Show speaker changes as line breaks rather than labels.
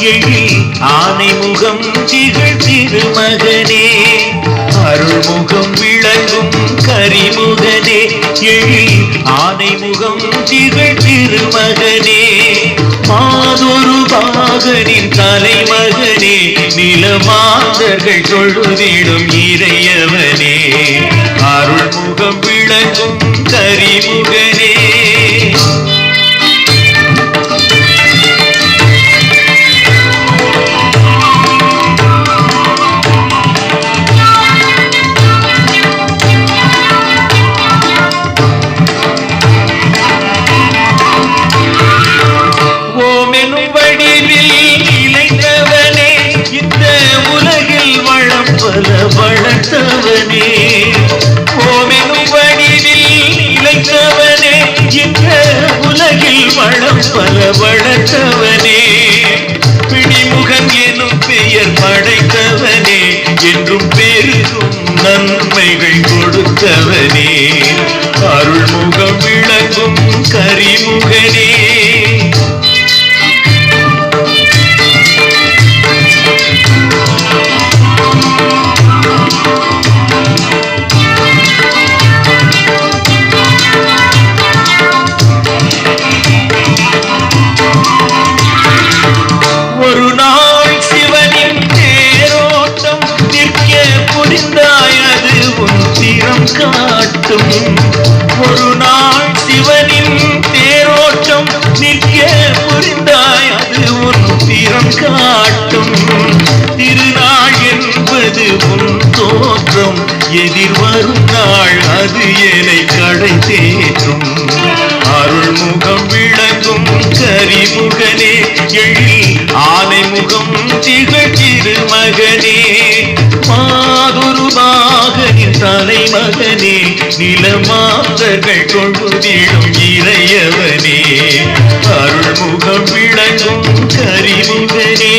எழில் ஆனை முகம் திகழ் திருமகனே அருள்முகம் விளங்கும் கரிமுகனே. எழில் ஆனை முகம் திகழ் திருமகனே மாதொரு பாகனின் தலைமகனே. நிலமாந்தர்கள் தொழுதிடும் இறையவனே. அருள்முகம் விளங்கும் கரிமுகனே. வடிவில் இணைந்தவனே இந்த உலகில் வளம் பல வளர்த்தவனே. ஓமெனும் வடிவில் இணைந்தவனே இந்த உலகில் வளம் பல வளர்த்தவனே. பிடிமுகம் எனும் பெயர் படைத்தவனே என்றும் பெருகும் நன்மைகள் கொடுத்தவனே. எதிர்வரும் நாள் அது என்னை கடை தேற்றும். அருள்முகம் விளங்கும் கரிமுகனே எழில் ஆனை முகம் திகழ் திருமகனே மாதொரு மகனின் தலைமகனே நிலமாந்தர்கள் கொழுதிடும் இறையவனே. அருள்முகம் விளங்கும் கரிமுகனே